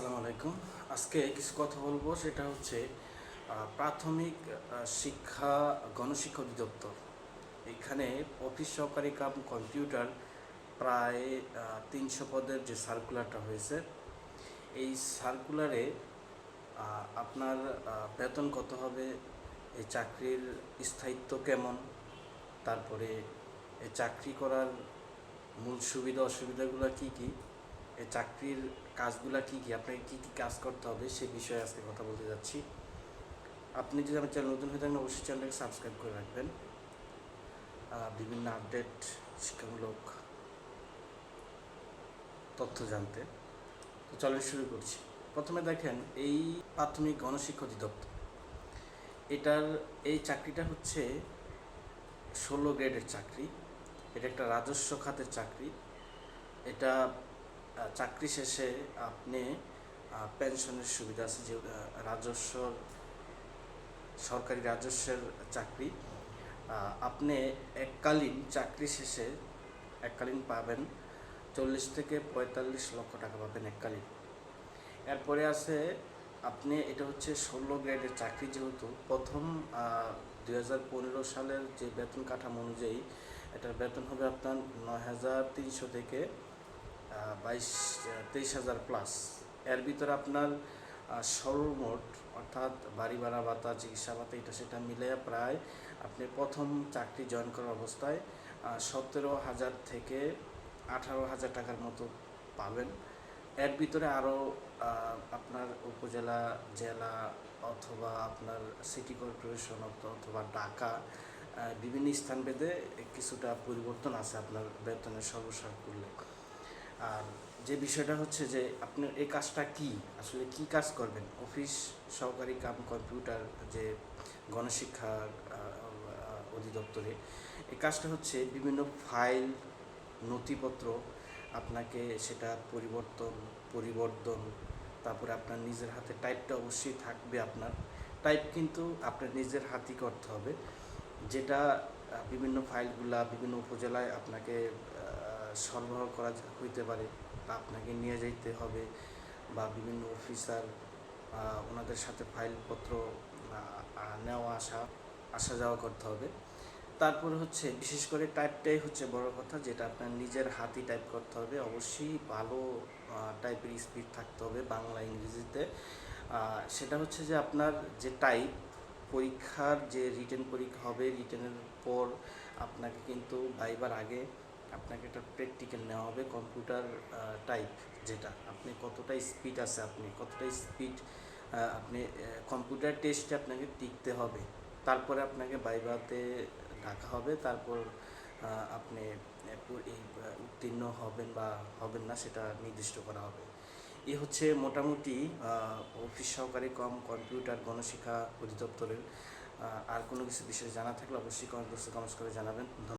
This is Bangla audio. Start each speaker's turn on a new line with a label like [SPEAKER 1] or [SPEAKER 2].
[SPEAKER 1] আসসালামু আলাইকুম। আজকে কিছু কথা বলব, সেটা হচ্ছে প্রাথমিক শিক্ষা গণশিক্ষা অধিদপ্তর। এখানে অফিস সহকারী কাম, কম্পিউটার প্রায় তিনশো পদের যে সার্কুলারটা হয়েছে, এই সার্কুলারে আপনার বেতন কত হবে, এই চাকরির স্থায়িত্ব কেমন, তারপরে এই চাকরি করার মূল সুবিধা, অসুবিধাগুলো কি কি এই চাকরির কাজগুলা কি কি? আপনাকে কি কি কাজ করতে হবে? সে বিষয়ে আজকে কথা বলতে যাচ্ছি। আপনি যদি আমার চ্যানেল নতুন হয়ে থাকেন, অবশ্যই চ্যানেলটাকে সাবস্ক্রাইব করে রাখবেন। বিভিন্ন আপডেট শিক্ষামূলক তথ্য জানতে। তো চলেন শুরু করছি। প্রথমে দেখেন, এই প্রাথমিক গণশিক্ষা অধিদপ্তর। এটার, এই চাকরিটা হচ্ছে ষোলো গ্রেডের চাকরি। এটা একটা রাজস্ব খাতের চাকরি। এটা চাকরি শেষে আপনি পেনশনের সুবিধা আছে যে রাজস্ব, সরকারি রাজস্বের চাকরি। আপনি এককালীন চাকরি শেষে এককালীন পাবেন চল্লিশ থেকে পঁয়তাল্লিশ লক্ষ টাকা পাবেন এককালীন। এরপরে আছে, আপনি, এটা হচ্ছে ষোলো গ্রেডের চাকরি যেহেতু, প্রথম দুই হাজার পনেরো সালের যে বেতন কাঠামো অনুযায়ী, এটার বেতন হবে আপনার নয় হাজার তিনশো থেকে বাইশ, তেইশ হাজার প্লাস এর ভিতরে আপনার সর্বমোট অর্থাৎ বাড়ি ভাড়া ভাতা, চিকিৎসা ভাতা, এটা সেটা মিলে প্রায় আপনি প্রথম চাকরি জয়েন করার অবস্থায় সতেরো হাজার থেকে আঠারো হাজার টাকার মতো পাবেন। এর ভিতরে আরও আপনার উপজেলা, জেলা অথবা আপনার সিটি কর্পোরেশন অথ- অথবা ঢাকা বিভিন্ন স্থান ভেদে কিছুটা পরিবর্তন আছে আপনার বেতনের সর্বসার করলে আর যে বিষয়টা হচ্ছে যে আপনার এই কাজটা কি? আসলে কি কাজ করবেন? অফিস, সহকারী কাম, কম্পিউটার, যে গণশিক্ষা অধিদপ্তরে, এই কাজটা হচ্ছে বিভিন্ন ফাইল, নথিপত্র, আপনাকে সেটা পরিবর্তন পরিবর্তন, তারপরে আপনার নিজের হাতে টাইপটা অবশ্যই থাকবে আপনার। টাইপ কিন্তু আপনার নিজের হাতেই করতে হবে। যেটা বিভিন্ন ফাইলগুলা বিভিন্ন উপজেলায় আপনাকে সরবরাহ করা হইতে পারে বা আপনাকে নিয়ে যাইতে হবে বা বিভিন্ন অফিসার ওনাদের সাথে ফাইলপত্র নেওয়া আসা আসা যাওয়া করতে হবে। তারপরে হচ্ছে, বিশেষ করে টাইপটাই হচ্ছে বড় কথা, যেটা আপনার নিজের হাতই টাইপ করতে হবে। অবশ্যই ভালো টাইপের স্পিড থাকতে হবে বাংলা, ইংরেজিতে। সেটা হচ্ছে যে আপনার যে টাইপ পরীক্ষার যে রিটেন পরীক্ষা হবে রিটেনের পর আপনাকে কিন্তু ভাইবার আগে আপনাকে একটা প্র্যাকটিক্যাল নেওয়া হবে কম্পিউটার টাইপ যেটা। আপনি কতটা স্পিড আছে, আপনি কতটা স্পিড আপনি কম্পিউটার টেস্টে আপনাকে টিকতে হবে। তারপরে আপনাকে বাইবাতে ডাকা হবে, তারপর আপনি এই উত্তীর্ণ হবেন বা হবেন না সেটা নির্দিষ্ট করা হবে। এ হচ্ছে মোটামুটি অফিস সহকারী কম কম্পিউটার গণশিক্ষা অধিদপ্তরের আর কোনো কিছু বিষয়ে জানা থাকলে অবশ্যই কমেন্ট বক্সে কমেন্টস করে জানাবেন।